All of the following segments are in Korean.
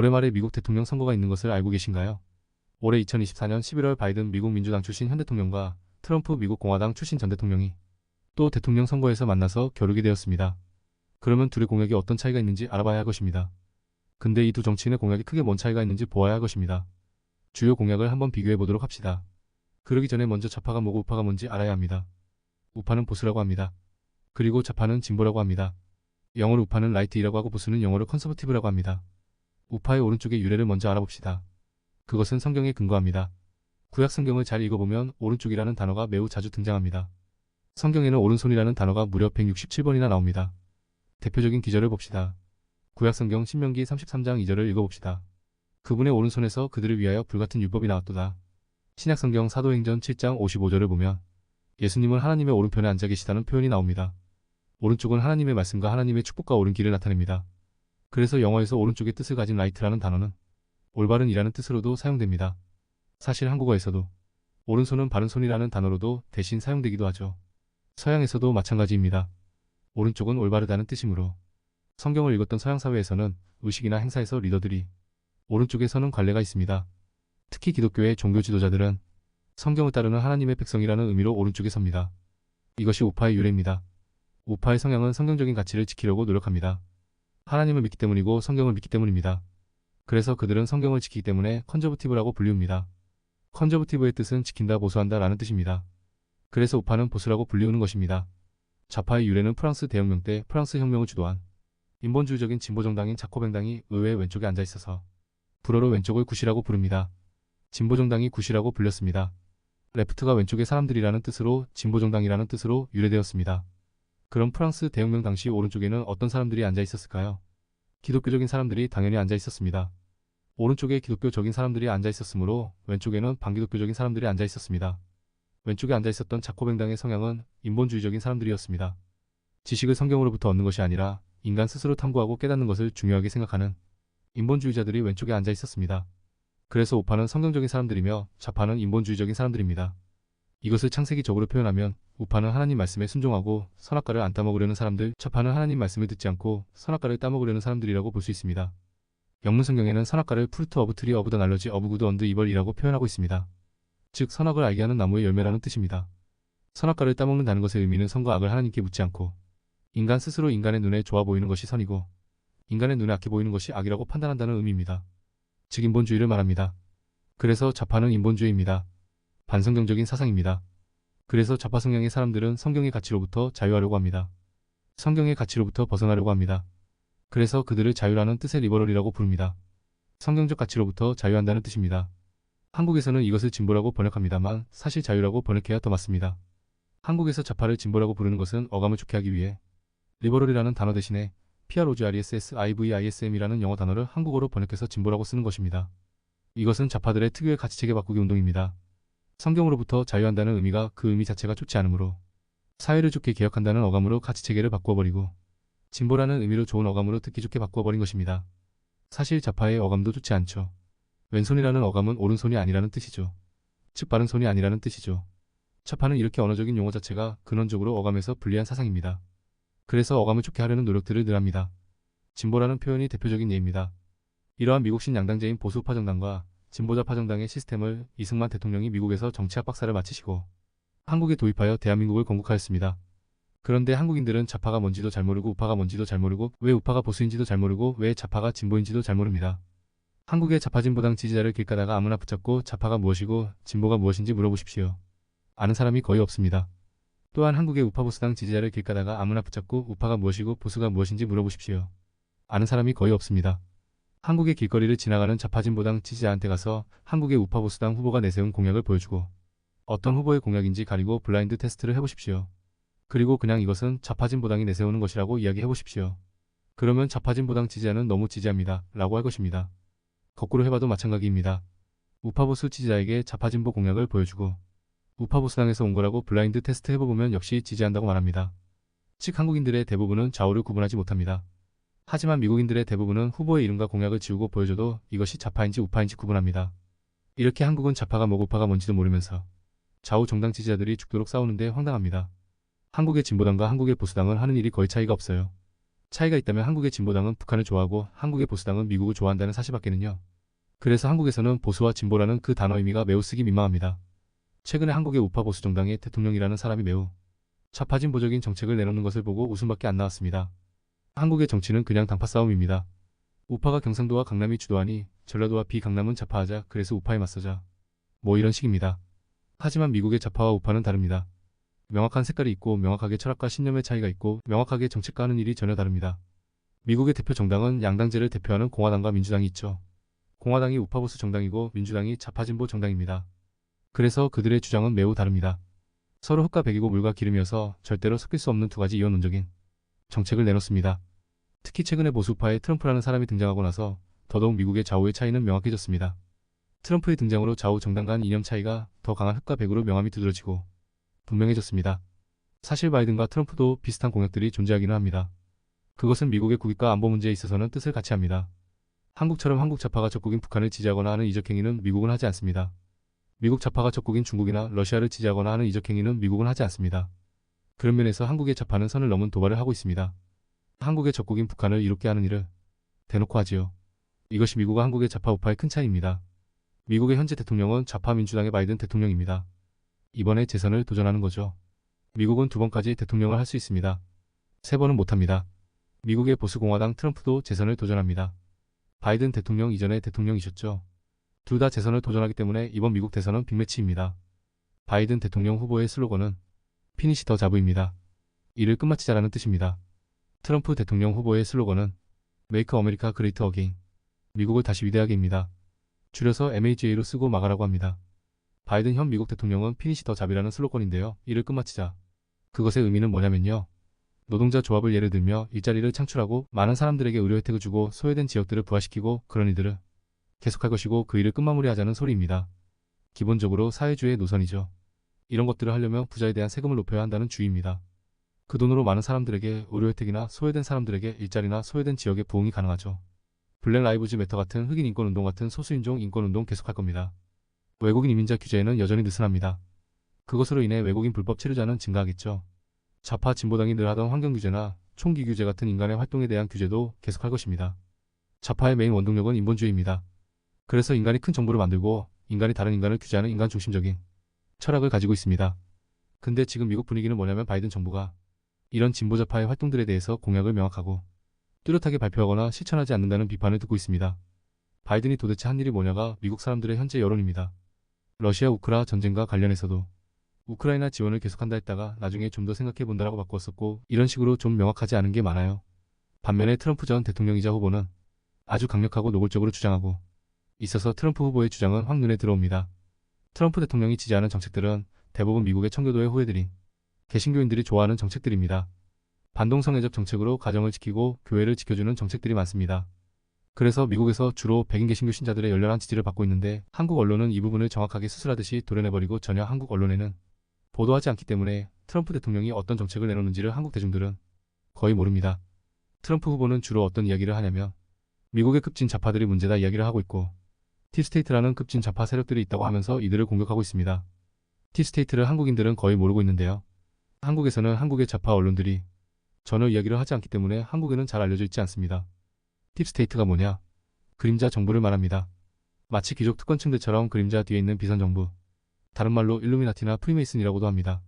올해 말에 미국 대통령 선거가 있는 것을 알고 계신가요? 올해 2024년 11월 바이든 미국 민주당 출신 현 대통령과 트럼프 미국 공화당 출신 전 대통령이 또 대통령 선거에서 만나서 겨루게 되었습니다. 그러면 둘의 공약이 어떤 차이가 있는지 알아봐야 할 것입니다. 근데 이 두 정치인의 공약이 크게 뭔 차이가 있는지 보아야 할 것입니다. 주요 공약을 한번 비교해 보도록 합시다. 그러기 전에 먼저 좌파가 뭐고 우파가 뭔지 알아야 합니다. 우파는 보수라고 합니다. 그리고 좌파는 진보라고 합니다. 영어로 우파는 라이트이라고 하고 보수는 영어로 컨서버티브라고 합니다. 우파의 오른쪽의 유래를 먼저 알아봅시다. 그것은 성경에 근거합니다. 구약 성경을 잘 읽어보면 오른쪽이라는 단어가 매우 자주 등장합니다. 성경에는 오른손이라는 단어가 무려 167번이나 나옵니다. 대표적인 기절을 봅시다. 구약 성경 신명기 33장 2절을 읽어봅시다. 그분의 오른손에서 그들을 위하여 불같은 율법이 나왔도다. 신약 성경 사도행전 7장 55절을 보면 예수님은 하나님의 오른편에 앉아 계시다는 표현이 나옵니다. 오른쪽은 하나님의 말씀과 하나님의 축복과 옳은 길을 나타냅니다. 그래서 영어에서 오른쪽의 뜻을 가진 라이트라는 단어는 올바른 이라는 뜻으로도 사용됩니다. 사실 한국어에서도 오른손은 바른 손이라는 단어로도 대신 사용되기도 하죠. 서양에서도 마찬가지입니다. 오른쪽은 올바르다는 뜻이므로 성경을 읽었던 서양 사회에서는 의식이나 행사에서 리더들이 오른쪽에 서는 관례가 있습니다. 특히 기독교의 종교 지도자들은 성경을 따르는 하나님의 백성이라는 의미로 오른쪽에 섭니다. 이것이 우파의 유래입니다. 우파의 성향은 성경적인 가치를 지키려고 노력합니다. 하나님을 믿기 때문이고 성경을 믿기 때문입니다. 그래서 그들은 성경을 지키기 때문에 컨저브티브라고 불리웁니다. 컨저브티브의 뜻은 지킨다, 보수한다 라는 뜻입니다. 그래서 우파는 보수라고 불리우는 것입니다. 좌파의 유래는 프랑스 대혁명 때 프랑스 혁명을 주도한 인본주의적인 진보정당인 자코뱅당이 의회 왼쪽에 앉아 있어서 불어로 왼쪽을 구시라고 부릅니다. 진보정당이 구시라고 불렸습니다. 레프트가 왼쪽의 사람들이라는 뜻으로 진보정당이라는 뜻으로 유래되었습니다. 그럼 프랑스 대혁명 당시 오른쪽에는 어떤 사람들이 앉아 있었을까요? 기독교적인 사람들이 당연히 앉아 있었습니다. 오른쪽에 기독교적인 사람들이 앉아 있었으므로 왼쪽에는 반기독교적인 사람들이 앉아 있었습니다. 왼쪽에 앉아 있었던 자코뱅당의 성향은 인본주의적인 사람들이었습니다. 지식을 성경으로부터 얻는 것이 아니라 인간 스스로 탐구하고 깨닫는 것을 중요하게 생각하는 인본주의자들이 왼쪽에 앉아 있었습니다. 그래서 우파는 성경적인 사람들이며 좌파는 인본주의적인 사람들입니다. 이것을 창세기적으로 표현하면 우파는 하나님 말씀에 순종하고 선악과를 안 따먹으려는 사람들, 좌파는 하나님 말씀을 듣지 않고 선악과를 따먹으려는 사람들이라고 볼 수 있습니다. 영문 성경에는 선악과를 프루트 어브 트리 어브 더 날러지 어브 구드 언드 이벌이라고 표현하고 있습니다. 즉 선악을 알게 하는 나무의 열매라는 뜻입니다. 선악과를 따먹는다는 것의 의미는 선과 악을 하나님께 묻지 않고 인간 스스로 인간의 눈에 좋아 보이는 것이 선이고 인간의 눈에 악해 보이는 것이 악이라고 판단한다는 의미입니다. 즉 인본주의를 말합니다. 그래서 좌파는 인본주의입니다. 반성경적인 사상입니다. 그래서 좌파 성향의 사람들은 성경의 가치로부터 자유하려고 합니다. 성경의 가치로부터 벗어나려고 합니다. 그래서 그들을 자유라는 뜻의 리버럴이라고 부릅니다. 성경적 가치로부터 자유한다는 뜻입니다. 한국에서는 이것을 진보라고 번역합니다만 사실 자유라고 번역해야 더 맞습니다. 한국에서 좌파를 진보라고 부르는 것은 어감을 좋게 하기 위해 리버럴이라는 단어 대신에 PROGRESSIVISM이라는 영어 단어를 한국어로 번역해서 진보라고 쓰는 것입니다. 이것은 좌파들의 특유의 가치체계 바꾸기 운동입니다. 성경으로부터 자유한다는 의미가 그 의미 자체가 좋지 않으므로 사회를 좋게 개혁한다는 어감으로 가치 체계를 바꾸어버리고 진보라는 의미로 좋은 어감으로 듣기 좋게 바꾸어버린 것입니다. 사실 좌파의 어감도 좋지 않죠. 왼손이라는 어감은 오른손이 아니라는 뜻이죠. 즉 바른 손이 아니라는 뜻이죠. 좌파는 이렇게 언어적인 용어 자체가 근원적으로 어감에서 불리한 사상입니다. 그래서 어감을 좋게 하려는 노력들을 늘 합니다. 진보라는 표현이 대표적인 예입니다. 이러한 미국신 양당제인 보수파 정당과 진보자 파 정당의 시스템을 이승만 대통령이 미국에서 정치학 박사를 마치시고 한국에 도입하여 대한민국을 건국하였습니다. 그런데 한국인들은 좌파가 뭔지도 잘 모르고 우파가 뭔지도 잘 모르고 왜 우파가 보수인지도 잘 모르고 왜 좌파가 진보인지도 잘 모릅니다. 한국의 좌파진보당 지지자를 길 가다가 아무나 붙잡고 좌파가 무엇이고 진보가 무엇인지 물어보십시오. 아는 사람이 거의 없습니다. 또한 한국의 우파보수당 지지자를 길 가다가 아무나 붙잡고 우파가 무엇이고 보수가 무엇인지 물어보십시오. 아는 사람이 거의 없습니다. 한국의 길거리를 지나가는 좌파진보당 지지자한테 가서 한국의 우파보수당 후보가 내세운 공약을 보여주고 어떤 후보의 공약인지 가리고 블라인드 테스트를 해보십시오. 그리고 그냥 이것은 좌파진보당이 내세우는 것이라고 이야기해보십시오. 그러면 좌파진보당 지지자는 너무 지지합니다. 라고 할 것입니다. 거꾸로 해봐도 마찬가지입니다. 우파보수 지지자에게 좌파진보 공약을 보여주고 우파보수당에서 온 거라고 블라인드 테스트 해보면 역시 지지한다고 말합니다. 즉 한국인들의 대부분은 좌우를 구분하지 못합니다. 하지만 미국인들의 대부분은 후보의 이름과 공약을 지우고 보여줘도 이것이 좌파인지 우파인지 구분합니다. 이렇게 한국은 좌파가 뭐고 우파가 뭔지도 모르면서 좌우 정당 지지자들이 죽도록 싸우는데 황당합니다. 한국의 진보당과 한국의 보수당은 하는 일이 거의 차이가 없어요. 차이가 있다면 한국의 진보당은 북한을 좋아하고 한국의 보수당은 미국을 좋아한다는 사실밖에는요. 그래서 한국에서는 보수와 진보라는 그 단어 의미가 매우 쓰기 민망합니다. 최근에 한국의 우파 보수 정당의 대통령이라는 사람이 매우 좌파 진보적인 정책을 내놓는 것을 보고 웃음밖에 안 나왔습니다. 한국의 정치는 그냥 당파 싸움입니다. 우파가 경상도와 강남이 주도하니 전라도와 비강남은 좌파하자 그래서 우파에 맞서자. 뭐 이런 식입니다. 하지만 미국의 좌파와 우파는 다릅니다. 명확한 색깔이 있고 명확하게 철학과 신념의 차이가 있고 명확하게 정책과 하는 일이 전혀 다릅니다. 미국의 대표 정당은 양당제를 대표하는 공화당과 민주당이 있죠. 공화당이 우파보수 정당이고 민주당이 좌파진보 정당입니다. 그래서 그들의 주장은 매우 다릅니다. 서로 흙과 백이고 물과 기름이어서 절대로 섞일 수 없는 두 가지 이원론적인 정책을 내놓습니다. 특히 최근에 보수파의 트럼프라는 사람이 등장하고 나서 더더욱 미국의 좌우의 차이는 명확해졌습니다. 트럼프의 등장으로 좌우 정당 간 이념 차이가 더 강한 흙과 백으로 명암이 두드러지고 분명해졌습니다. 사실 바이든과 트럼프도 비슷한 공약들이 존재하기는 합니다. 그것은 미국의 국익과 안보 문제에 있어서는 뜻을 같이 합니다. 한국처럼 한국 좌파가 적국인 북한을 지지하거나 하는 이적 행위는 미국은 하지 않습니다. 미국 좌파가 적국인 중국이나 러시아를 지지하거나 하는 이적 행위는 미국은 하지 않습니다. 그런 면에서 한국의 좌파는 선을 넘은 도발을 하고 있습니다. 한국의 적국인 북한을 이롭게 하는 일을 대놓고 하지요. 이것이 미국과 한국의 좌파 우파의 큰 차이입니다. 미국의 현재 대통령은 좌파 민주당의 바이든 대통령입니다. 이번에 재선을 도전하는 거죠. 미국은 두 번까지 대통령을 할 수 있습니다. 세 번은 못합니다. 미국의 보수공화당 트럼프도 재선을 도전합니다. 바이든 대통령 이전에 대통령이셨죠. 둘 다 재선을 도전하기 때문에 이번 미국 대선은 빅매치입니다. 바이든 대통령 후보의 슬로건은 피니시 더 자부입니다. 이를 끝마치자라는 뜻입니다. 트럼프 대통령 후보의 슬로건은 메이크 어메리카 그레이트 어게인 미국을 다시 위대하게입니다. 줄여서 MHA로 쓰고 막아라고 합니다. 바이든 현 미국 대통령은 피니시 더 잡이라는 슬로건인데요. 이를 끝마치자. 그것의 의미는 뭐냐면요. 노동자 조합을 예를 들며 일자리를 창출하고 많은 사람들에게 의료 혜택을 주고 소외된 지역들을 부활시키고 그런 이들을 계속할 것이고 그 일을 끝마무리하자는 소리입니다. 기본적으로 사회주의의 노선이죠. 이런 것들을 하려면 부자에 대한 세금을 높여야 한다는 주의입니다. 그 돈으로 많은 사람들에게 의료 혜택이나 소외된 사람들에게 일자리나 소외된 지역의 부흥이 가능하죠. 블랙 라이브즈 매터 같은 흑인 인권운동 같은 소수인종 인권운동 계속할 겁니다. 외국인 이민자 규제에는 여전히 느슨합니다. 그것으로 인해 외국인 불법 체류자는 증가하겠죠. 좌파 진보당이 늘 하던 환경 규제나 총기 규제 같은 인간의 활동에 대한 규제도 계속할 것입니다. 좌파의 메인 원동력은 인본주의입니다. 그래서 인간이 큰 정부를 만들고 인간이 다른 인간을 규제하는 인간 중심적인 철학을 가지고 있습니다. 근데 지금 미국 분위기는 뭐냐면 바이든 정부가 이런 진보좌파의 활동들에 대해서 공약을 명확하고 뚜렷하게 발표하거나 실천하지 않는다는 비판을 듣고 있습니다. 바이든이 도대체 한 일이 뭐냐가 미국 사람들의 현재 여론입니다. 러시아 우크라 전쟁과 관련해서도 우크라이나 지원을 계속한다 했다가 나중에 좀 더 생각해 본다라고 바꿨었고 이런 식으로 좀 명확하지 않은 게 많아요. 반면에 트럼프 전 대통령이자 후보는 아주 강력하고 노골적으로 주장하고 있어서 트럼프 후보의 주장은 확 눈에 들어옵니다. 트럼프 대통령이 지지하는 정책들은 대부분 미국의 청교도의 후예들인 개신교인들이 좋아하는 정책들입니다. 반동성애적 정책으로 가정을 지키고 교회를 지켜주는 정책들이 많습니다. 그래서 미국에서 주로 백인 개신교 신자들의 열렬한 지지를 받고 있는데 한국 언론은 이 부분을 정확하게 수술하듯이 도려내버리고 전혀 한국 언론에는 보도하지 않기 때문에 트럼프 대통령이 어떤 정책을 내놓는지를 한국 대중들은 거의 모릅니다. 트럼프 후보는 주로 어떤 이야기를 하냐면 미국의 급진 좌파들이 문제다 이야기를 하고 있고 팁스테이트라는 급진 좌파 세력들이 있다고 하면서 이들을 공격하고 있습니다. 팁스테이트를 한국인들은 거의 모르고 있는데요. 한국에서는 한국의 좌파 언론들이 전혀 이야기를 하지 않기 때문에 한국에는 잘 알려져 있지 않습니다. 팁스테이트가 뭐냐? 그림자 정부를 말합니다. 마치 귀족 특권층들처럼 그림자 뒤에 있는 비선정부. 다른 말로 일루미나티나 프리메이슨이라고도 합니다.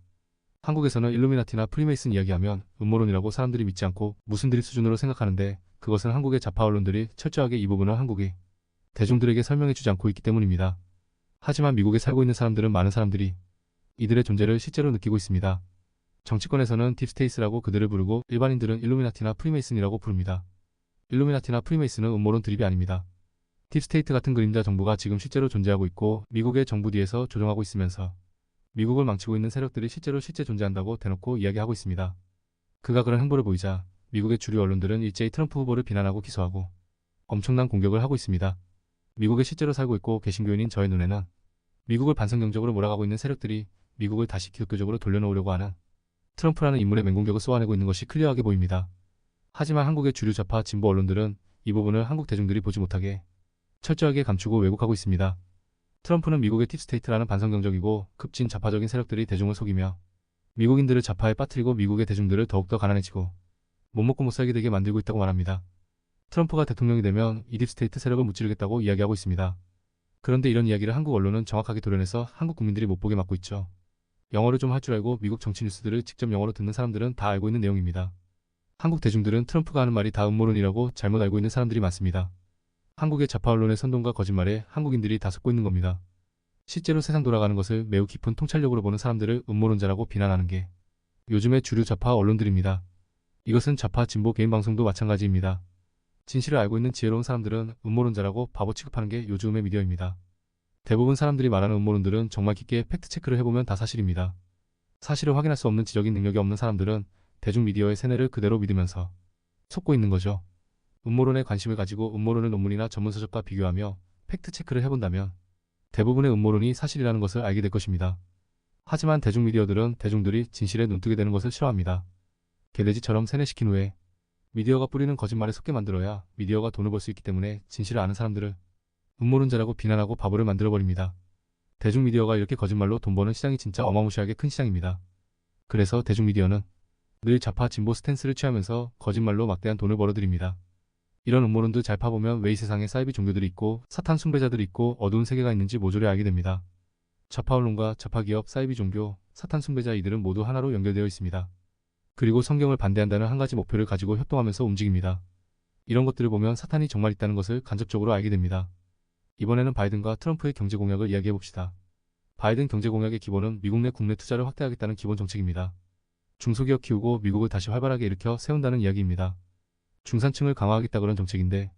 한국에서는 일루미나티나 프리메이슨 이야기하면 음모론이라고 사람들이 믿지 않고 무슨 드립 수준으로 생각하는데 그것은 한국의 좌파 언론들이 철저하게 이 부분을 한국이 대중들에게 설명해 주지 않고 있기 때문입니다. 하지만 미국에 살고 있는 사람들은 많은 사람들이 이들의 존재를 실제로 느끼고 있습니다. 정치권에서는 딥스테이스라고 그들을 부르고 일반인들은 일루미나티나 프리메이슨이라고 부릅니다. 일루미나티나 프리메이슨은 음모론 드립이 아닙니다. 딥스테이트 같은 그림자 정부가 지금 실제로 존재하고 있고 미국의 정부 뒤에서 조종하고 있으면서 미국을 망치고 있는 세력들이 실제로 실제 존재한다고 대놓고 이야기하고 있습니다. 그가 그런 행보를 보이자 미국의 주류 언론들은 일제히 트럼프 후보를 비난하고 기소하고 엄청난 공격을 하고 있습니다. 미국에 실제로 살고 있고 개신교인인 저의 눈에는 미국을 반성경적으로 몰아가고 있는 세력들이 미국을 다시 기독교적으로 돌려놓으려고 하는 트럼프라는 인물의 맹공격을 쏘아내고 있는 것이 클리어하게 보입니다. 하지만 한국의 주류 좌파 진보 언론들은 이 부분을 한국 대중들이 보지 못하게 철저하게 감추고 왜곡하고 있습니다. 트럼프는 미국의 팁스테이트라는 반성경적이고 급진 좌파적인 세력들이 대중을 속이며 미국인들을 좌파에 빠뜨리고 미국의 대중들을 더욱더 가난해지고 못 먹고 못 살게 되게 만들고 있다고 말합니다. 트럼프가 대통령이 되면 이 딥스테이트 세력을 무찌르겠다고 이야기하고 있습니다. 그런데 이런 이야기를 한국 언론은 정확하게 도려내서 한국 국민들이 못 보게 막고 있죠. 영어를 좀 할 줄 알고 미국 정치 뉴스들을 직접 영어로 듣는 사람들은 다 알고 있는 내용입니다. 한국 대중들은 트럼프가 하는 말이 다 음모론이라고 잘못 알고 있는 사람들이 많습니다. 한국의 좌파 언론의 선동과 거짓말에 한국인들이 다 속고 있는 겁니다. 실제로 세상 돌아가는 것을 매우 깊은 통찰력으로 보는 사람들을 음모론자라고 비난하는 게 요즘의 주류 좌파 언론들입니다. 이것은 좌파 진보 개인 방송도 마찬가지입니다. 진실을 알고 있는 지혜로운 사람들은 음모론자라고 바보 취급하는 게 요즘의 미디어입니다. 대부분 사람들이 말하는 음모론들은 정말 깊게 팩트체크를 해보면 다 사실입니다. 사실을 확인할 수 없는 지적인 능력이 없는 사람들은 대중미디어의 세뇌를 그대로 믿으면서 속고 있는 거죠. 음모론에 관심을 가지고 음모론을 논문이나 전문서적과 비교하며 팩트체크를 해본다면 대부분의 음모론이 사실이라는 것을 알게 될 것입니다. 하지만 대중미디어들은 대중들이 진실에 눈뜨게 되는 것을 싫어합니다. 개돼지처럼 세뇌시킨 후에 미디어가 뿌리는 거짓말에 속게 만들어야 미디어가 돈을 벌 수 있기 때문에 진실을 아는 사람들을 음모론자라고 비난하고 바보를 만들어버립니다. 대중미디어가 이렇게 거짓말로 돈 버는 시장이 진짜 어마무시하게 큰 시장입니다. 그래서 대중미디어는 늘 좌파 진보 스탠스를 취하면서 거짓말로 막대한 돈을 벌어들입니다. 이런 음모론도 잘 파보면 왜 이 세상에 사이비 종교들이 있고 사탄 숭배자들이 있고 어두운 세계가 있는지 모조리 알게 됩니다. 좌파 언론과 좌파 기업, 사이비 종교, 사탄 숭배자 이들은 모두 하나로 연결되어 있습니다. 그리고 성경을 반대한다는 한 가지 목표를 가지고 협동하면서 움직입니다. 이런 것들을 보면 사탄이 정말 있다는 것을 간접적으로 알게 됩니다. 이번에는 바이든과 트럼프의 경제 공약을 이야기해 봅시다. 바이든 경제 공약의 기본은 미국 내 국내 투자를 확대하겠다는 기본 정책입니다. 중소기업 키우고 미국을 다시 활발하게 일으켜 세운다는 이야기입니다. 중산층을 강화하겠다 그런 정책인데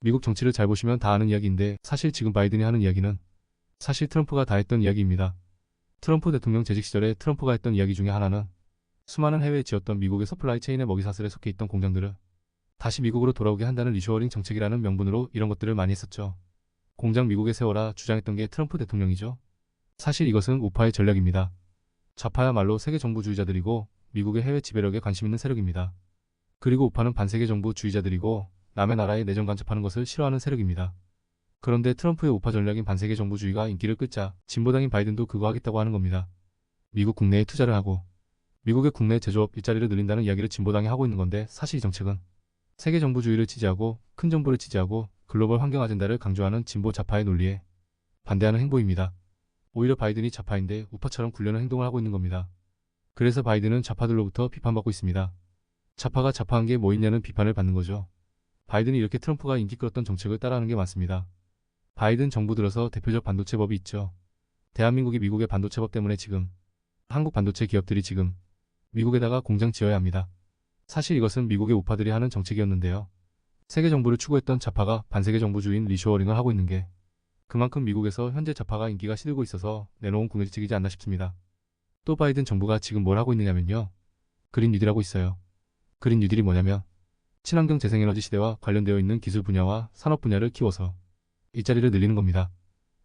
미국 정치를 잘 보시면 다 아는 이야기인데 사실 지금 바이든이 하는 이야기는 사실 트럼프가 다 했던 이야기입니다. 트럼프 대통령 재직 시절에 트럼프가 했던 이야기 중에 하나는 수많은 해외에 지었던 미국의 서플라이 체인의 먹이사슬에 속해 있던 공장들을 다시 미국으로 돌아오게 한다는 리쇼어링 정책이라는 명분으로 이런 것들을 많이 했었죠. 공장 미국에 세워라 주장했던 게 트럼프 대통령이죠. 사실 이것은 우파의 전략입니다. 좌파야말로 세계 정부주의자들이고 미국의 해외 지배력에 관심 있는 세력입니다. 그리고 우파는 반세계 정부주의자들이고 남의 나라에 내정 간섭하는 것을 싫어하는 세력입니다. 그런데 트럼프의 우파 전략인 반세계 정부주의가 인기를 끌자 진보당인 바이든도 그거 하겠다고 하는 겁니다. 미국 국내에 투자를 하고 미국의 국내 제조업 일자리를 늘린다는 이야기를 진보당이 하고 있는 건데 사실 이 정책은 세계 정부주의를 지지하고 큰 정부를 지지하고 글로벌 환경 아젠다를 강조하는 진보 좌파의 논리에 반대하는 행보입니다. 오히려 바이든이 좌파인데 우파처럼 굴려는 행동을 하고 있는 겁니다. 그래서 바이든은 좌파들로부터 비판받고 있습니다. 좌파가 좌파한 게 뭐 있냐는 비판을 받는 거죠. 바이든이 이렇게 트럼프가 인기 끌었던 정책을 따라하는 게 많습니다. 바이든 정부 들어서 대표적 반도체법이 있죠. 대한민국이 미국의 반도체법 때문에 지금 한국 반도체 기업들이 지금 미국에다가 공장 지어야 합니다. 사실 이것은 미국의 우파들이 하는 정책이었는데요. 세계 정부를 추구했던 좌파가 반세계 정부주의인 리쇼어링을 하고 있는 게 그만큼 미국에서 현재 좌파가 인기가 시들고 있어서 내놓은 궁예지책이지 않나 싶습니다. 또 바이든 정부가 지금 뭘 하고 있느냐면요. 그린 뉴딜하고 있어요. 그린 뉴딜이 뭐냐면 친환경 재생에너지 시대와 관련되어 있는 기술 분야와 산업 분야를 키워서 일자리를 늘리는 겁니다.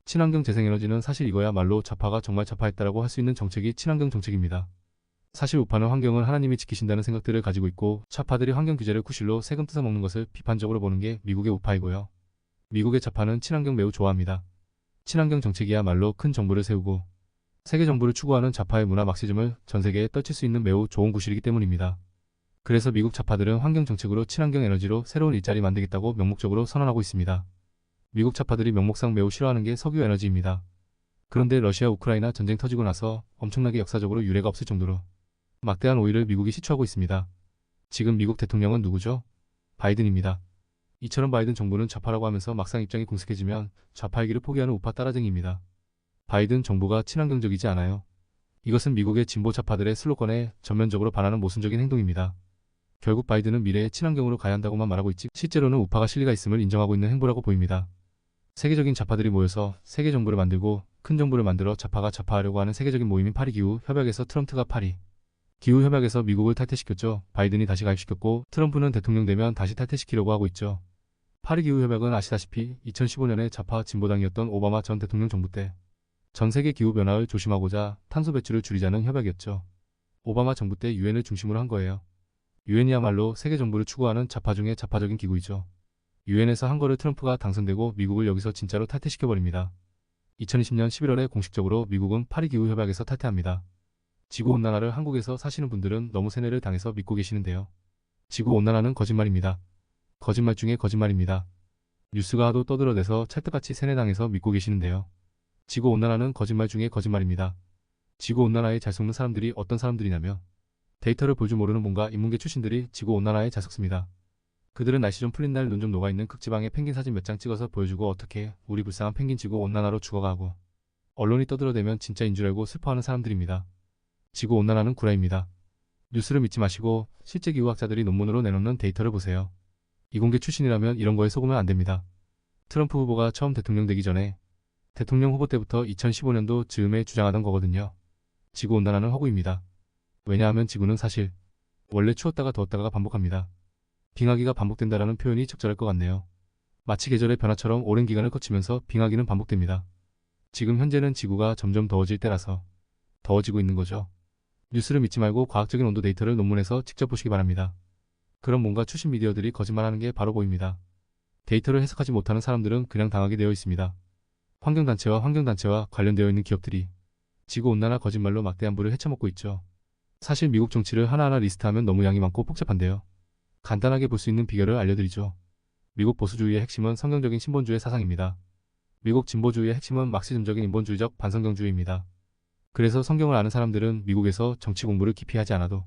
친환경 재생에너지는 사실 이거야말로 좌파가 정말 좌파했다라고 할 수 있는 정책이 친환경 정책입니다. 사실 우파는 환경을 하나님이 지키신다는 생각들을 가지고 있고 좌파들이 환경 규제를 쿠실로 세금 뜯어먹는 것을 비판적으로 보는 게 미국의 우파이고요. 미국의 좌파는 친환경 매우 좋아합니다. 친환경 정책이야말로 큰 정부를 세우고 세계 정부를 추구하는 좌파의 문화 막시즘을 전 세계에 떨칠 수 있는 매우 좋은 구실이기 때문입니다. 그래서 미국 좌파들은 환경 정책으로 친환경 에너지로 새로운 일자리 만들겠다고 명목적으로 선언하고 있습니다. 미국 좌파들이 명목상 매우 싫어하는 게 석유 에너지입니다. 그런데 러시아 우크라이나 전쟁 터지고 나서 엄청나게 역사적으로 유례가 없을 정도로 막대한 오일을 미국이 시추하고 있습니다. 지금 미국 대통령은 누구죠? 바이든입니다. 이처럼 바이든 정부는 좌파라고 하면서 막상 입장이 궁색해지면 좌파이기를 포기하는 우파 따라쟁이입니다. 바이든 정부가 친환경적이지 않아요. 이것은 미국의 진보 좌파들의 슬로건에 전면적으로 반하는 모순적인 행동입니다. 결국 바이든은 미래에 친환경으로 가야 한다고만 말하고 있지 실제로는 우파가 실리가 있음을 인정하고 있는 행보라고 보입니다. 세계적인 좌파들이 모여서 세계 정부를 만들고 큰 정부를 만들어 좌파가 좌파하려고 하는 세계적인 모임인 파리 기후 협약에서 트럼프가 파리 기후 협약에서 미국을 탈퇴시켰죠. 바이든이 다시 가입시켰고 트럼프는 대통령 되면 다시 탈퇴시키려고 하고 있죠. 파리 기후 협약은 아시다시피 2015년에 좌파 진보당이었던 오바마 전 대통령 정부 때 전 세계 기후 변화를 조심하고자 탄소 배출을 줄이자는 협약이었죠. 오바마 정부 때 유엔을 중심으로 한 거예요. 유엔이야말로 세계 정부를 추구하는 좌파 중의 좌파적인 기구이죠. 유엔에서 한 거를 트럼프가 당선되고 미국을 여기서 진짜로 탈퇴시켜버립니다. 2020년 11월에 공식적으로 미국은 파리 기후 협약에서 탈퇴합니다. 지구온난화를 한국에서 사시는 분들은 너무 세뇌를 당해서 믿고 계시는데요. 지구 온난화는 거짓말입니다. 거짓말 중에 거짓말입니다. 뉴스가 하도 떠들어대서 찰떡같이 세뇌당해서 믿고 계시는데요. 지구 온난화는 거짓말 중에 거짓말입니다. 지구 온난화에 잘 속는 사람들이 어떤 사람들이냐며 데이터를 볼 줄 모르는 뭔가 인문계 출신들이 지구 온난화에 잘 속습니다. 그들은 날씨 좀 풀린 날 눈 좀 녹아있는 극지방의 펭귄 사진 몇 장 찍어서 보여주고 어떻게 우리 불쌍한 펭귄 지구 온난화로 죽어가고 언론이 떠들어대면 진짜인 줄 알고 슬퍼하는 사람들입니다. 지구 온난화는 구라입니다. 뉴스를 믿지 마시고 실제 기후학자들이 논문으로 내놓는 데이터를 보세요. 이공계 출신이라면 이런 거에 속으면 안 됩니다. 트럼프 후보가 처음 대통령 되기 전에 대통령 후보 때부터 2015년도 즈음에 주장하던 거거든요. 지구 온난화는 허구입니다. 왜냐하면 지구는 사실 원래 추웠다가 더웠다가 반복합니다. 빙하기가 반복된다라는 표현이 적절할 것 같네요. 마치 계절의 변화처럼 오랜 기간을 거치면서 빙하기는 반복됩니다. 지금 현재는 지구가 점점 더워질 때라서 더워지고 있는 거죠. 뉴스를 믿지 말고 과학적인 온도 데이터를 논문에서 직접 보시기 바랍니다. 그럼 뭔가 출신 미디어들이 거짓말하는 게 바로 보입니다. 데이터를 해석하지 못하는 사람들은 그냥 당하게 되어 있습니다. 환경단체와 환경단체와 관련되어 있는 기업들이 지구온난화 거짓말로 막대한 부를 헤쳐먹고 있죠. 사실 미국 정치를 하나하나 리스트하면 너무 양이 많고 복잡한데요. 간단하게 볼 수 있는 비결을 알려드리죠. 미국 보수주의의 핵심은 성경적인 신본주의 사상입니다. 미국 진보주의의 핵심은 막시즘적인 인본주의적 반성경주의입니다. 그래서 성경을 아는 사람들은 미국에서 정치 공부를 깊이 하지 않아도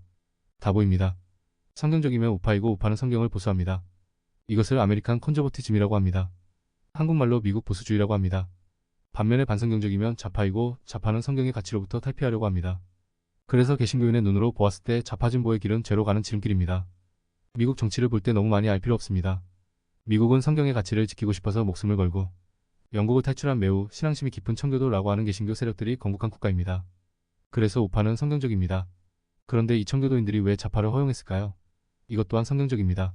다 보입니다. 성경적이면 우파이고 우파는 성경을 보수합니다. 이것을 아메리칸 컨저버티즘이라고 합니다. 한국말로 미국 보수주의라고 합니다. 반면에 반성경적이면 좌파이고 좌파는 성경의 가치로부터 탈피하려고 합니다. 그래서 개신교인의 눈으로 보았을 때 좌파 진보의 길은 죄로 가는 지름길입니다. 미국 정치를 볼 때 너무 많이 알 필요 없습니다. 미국은 성경의 가치를 지키고 싶어서 목숨을 걸고 영국을 탈출한 매우 신앙심이 깊은 청교도라고 하는 개신교 세력들이 건국한 국가입니다. 그래서 우파는 성경적입니다. 그런데 이 청교도인들이 왜 좌파를 허용했을까요? 이것 또한 성경적입니다.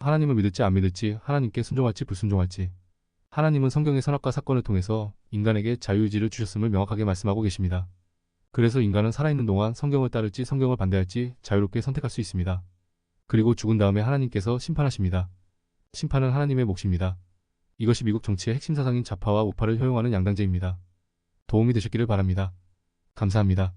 하나님을 믿을지 안 믿을지 하나님께 순종할지 불순종할지 하나님은 성경의 선악과 사건을 통해서 인간에게 자유의지를 주셨음을 명확하게 말씀하고 계십니다. 그래서 인간은 살아있는 동안 성경을 따를지 성경을 반대할지 자유롭게 선택할 수 있습니다. 그리고 죽은 다음에 하나님께서 심판하십니다. 심판은 하나님의 몫입니다. 이것이 미국 정치의 핵심 사상인 좌파와 우파를 허용하는 양당제입니다. 도움이 되셨기를 바랍니다. 감사합니다.